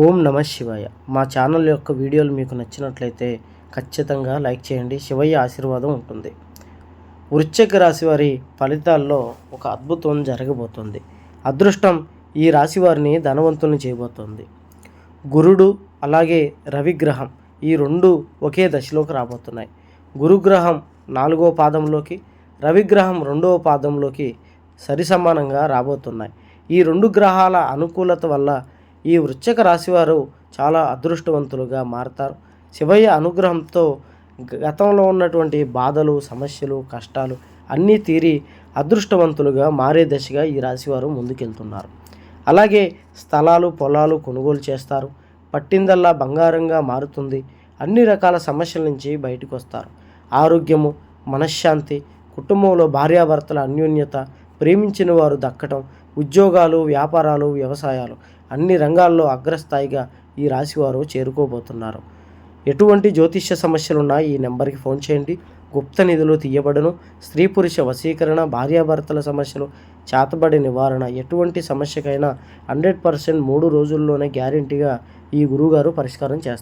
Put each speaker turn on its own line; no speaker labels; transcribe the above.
ఓం నమ శివాయ. మా ఛానల్ యొక్క వీడియోలు మీకు నచ్చినట్లయితే ఖచ్చితంగా లైక్ చేయండి శివయ్య ఆశీర్వాదం ఉంటుంది. వృశ్చిక రాశి వారి ఫలితాల్లో ఒక అద్భుతం జరగబోతుంది. అదృష్టం ఈ రాశి వారిని ధనవంతులను చేయబోతోంది. గురుడు అలాగే రవిగ్రహం ఈ రెండు ఒకే దశలోకి రాబోతున్నాయి. గురుగ్రహం నాలుగో పాదంలోకి రవిగ్రహం రెండవ పాదంలోకి సరిసమానంగా రాబోతున్నాయి. ఈ రెండు గ్రహాల అనుకూలత వల్ల ఈ వృశ్చిక రాశివారు చాలా అదృష్టవంతులుగా మారతారు. శివయ్య అనుగ్రహంతో గతంలో ఉన్నటువంటి బాధలు సమస్యలు కష్టాలు అన్నీ తీరి అదృష్టవంతులుగా మారే దశగా ఈ రాశివారు ముందుకెళ్తున్నారు. అలాగే స్థలాలు పొలాలు కొనుగోలు చేస్తారు. పట్టిందల్లా బంగారంగా మారుతుంది. అన్ని రకాల సమస్యల నుంచి బయటకు వస్తారు ఆరోగ్యము మనశ్శాంతి కుటుంబంలో భార్యాభర్తల అన్యోన్యత ప్రేమించిన వారు దక్కటం ఉద్యోగాలు వ్యాపారాలు వ్యవసాయాలు అన్ని రంగాల్లో అగ్రస్థాయిగా ఈ రాశివారు చేరుకోబోతున్నారు. ఎటువంటి జ్యోతిష్య సమస్యలున్నా ఈ నెంబర్కి ఫోన్ చేయండి. గుప్త నిధులు తీయబడను. స్త్రీ పురుష వశీకరణ భార్యాభర్తల సమస్యలు చేతబడి నివారణ ఎటువంటి సమస్యకైనా హండ్రెడ్ పర్సెంట్ మూడు రోజుల్లోనే గ్యారెంటీగా ఈ గురువుగారు పరిష్కారం చేస్తారు.